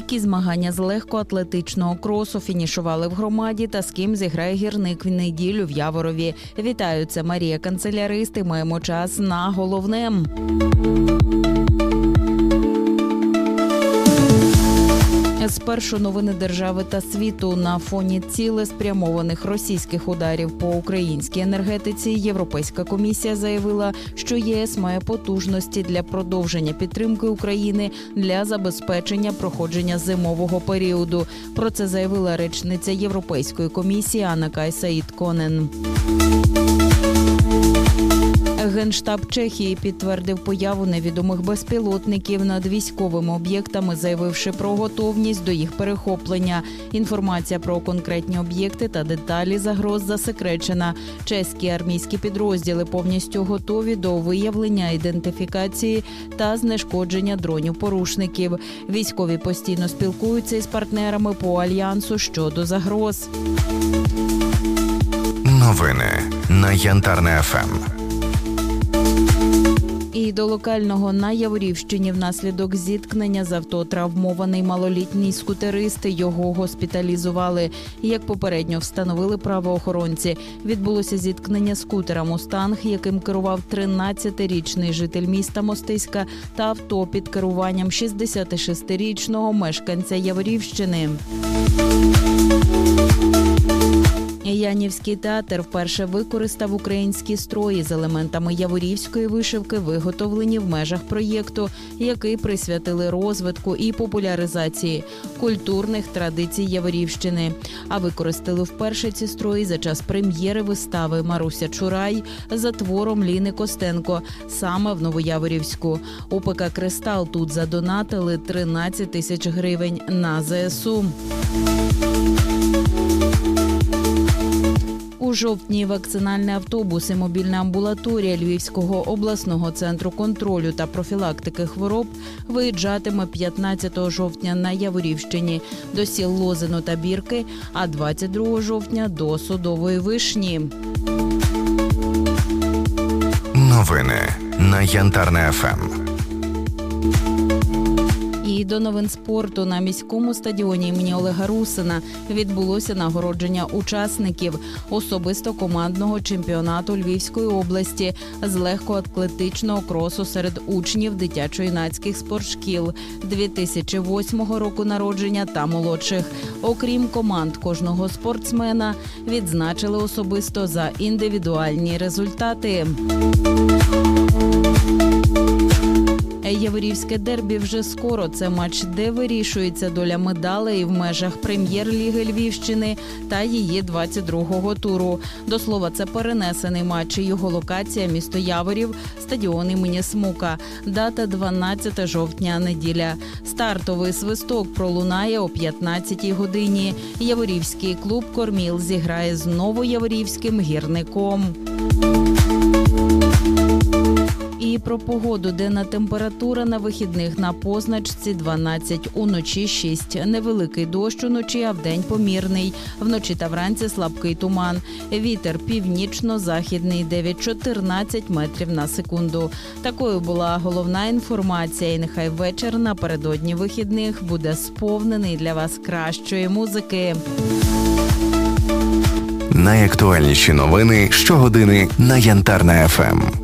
Які змагання з легкоатлетичного кросу фінішували в громаді та з ким зіграє гірник в неділю в Яворові? Вітаю, це Марія Канцеляристи. Маємо час на головне. Спершу новини держави та світу на фоні цілеспрямованих російських ударів по українській енергетиці. Європейська комісія заявила, що ЄС має потужності для продовження підтримки України для забезпечення проходження зимового періоду. Про це заявила речниця Європейської комісії Анна Кайсаїд Конен. Генштаб Чехії підтвердив появу невідомих безпілотників над військовими об'єктами, заявивши про готовність до їх перехоплення. Інформація про конкретні об'єкти та деталі загроз засекречена. Чеські армійські підрозділи повністю готові до виявлення, ідентифікації та знешкодження дронів порушників. Військові постійно спілкуються із партнерами по альянсу щодо загроз. Новини на Янтарне ФМ. І до локального на Яворівщині внаслідок зіткнення з авто травмований малолітній скутерист. Його госпіталізували. Як попередньо встановили правоохоронці, відбулося зіткнення скутера Мустанг, яким керував 13-річний житель міста Мостиська, та авто під керуванням 66-річного мешканця Яворівщини. Янівський театр вперше використав українські строї з елементами яворівської вишивки, виготовлені в межах проєкту, який присвятили розвитку і популяризації культурних традицій Яворівщини. А використали вперше ці строї за час прем'єри вистави Маруся Чурай за твором Ліни Костенко саме в Новояворівську. УПК Кристал тут задонатили 13 тисяч гривень на ЗСУ. У жовтні вакцинальний автобус і мобільна амбулаторія Львівського обласного центру контролю та профілактики хвороб виїжджатиме 15 жовтня на Яворівщині до сіл Лозино та Бірки, а 22 жовтня до Судової Вишні. Новини на Янтарне ФМ. І до новин спорту на міському стадіоні імені Олега Русина відбулося нагородження учасників особисто командного чемпіонату Львівської області з легкоатлетичного кросу серед учнів дитячо-юнацьких спортшкіл 2008 року народження та молодших. Окрім команд кожного спортсмена, відзначили особисто за індивідуальні результати. Яворівське дербі вже скоро. Це матч, де вирішується доля медалей в межах прем'єр-ліги Львівщини та її 22-го туру. До слова, це перенесений матч. Його локація місто Яворів, стадіон імені Смука. Дата 12 жовтня, неділя. Стартовий свисток пролунає о 15-й годині. Яворівський клуб Корміл зіграє з новояворівським гірником. Про погоду, денна температура на вихідних на позначці 12, уночі 6. Невеликий дощ уночі, а вдень помірний. Вночі та вранці слабкий туман. Вітер північно-західний 9-14 метрів на секунду. Такою була головна інформація. І нехай вечір напередодні вихідних буде сповнений для вас кращої музики. Найактуальніші новини щогодини на Янтарне ФМ.